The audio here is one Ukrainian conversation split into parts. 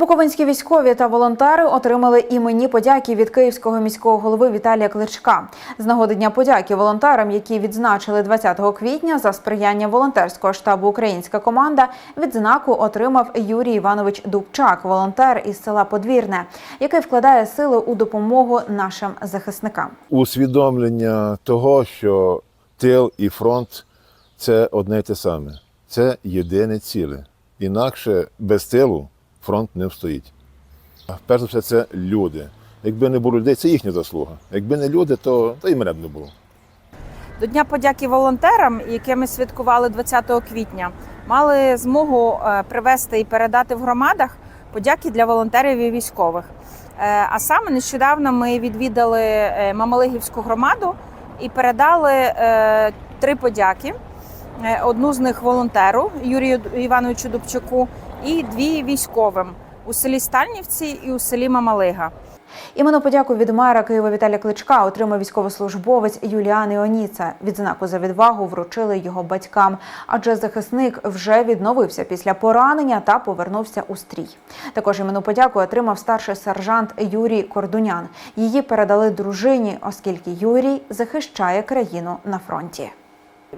Буковинські військові та волонтери отримали іменні подяки від київського міського голови Віталія Кличка. З нагоди Дня подяки волонтерам, які відзначили 20 квітня за сприяння волонтерського штабу Українська команда, відзнаку отримав Юрій Іванович Дубчак, волонтер із села Подвірне, який вкладає сили у допомогу нашим захисникам. усвідомлення того, що тил і фронт це одне й те саме. Це єдине ціле. Інакше без тилу фронт не встоїть. Перш за все, це люди. Якби не було людей, це їхня заслуга. Якби не люди, то, то і мене б не було. До Дня подяки волонтерам, яке ми святкували 20 квітня, мали змогу е, привезти і передати в громадах подяки для волонтерів і військових. Е, А саме нещодавно ми відвідали е, Мамалигівську громаду і передали три подяки. Одну з них волонтеру Юрію Івановичу Дубчаку і дві військовим у селі Стальнівці і у селі Мамалига. Іменну подяку від мера Києва Віталія Кличка отримав військовослужбовець Юліан Іоніца. Відзнаку за відвагу вручили його батькам, адже захисник вже відновився після поранення та повернувся у стрій. Також іменну подяку отримав старший сержант Юрій Кордунян. Її передали дружині, оскільки Юрій захищає країну на фронті.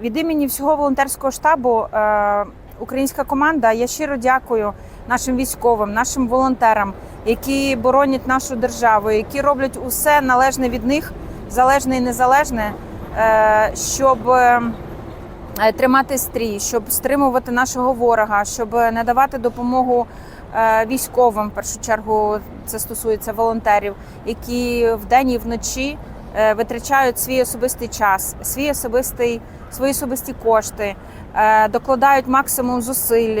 Від імені всього волонтерського штабу е, українська команда. Я щиро дякую нашим військовим, нашим волонтерам, які боронять нашу державу, які роблять усе належне від них, залежне і незалежне, е, щоб е, тримати стрій, щоб стримувати нашого ворога, щоб надавати допомогу е, військовим. В першу чергу це стосується волонтерів, які вдень і вночі е, витрачають свій особистий час, свій особистий, свої особисті кошти, е, докладають максимум зусиль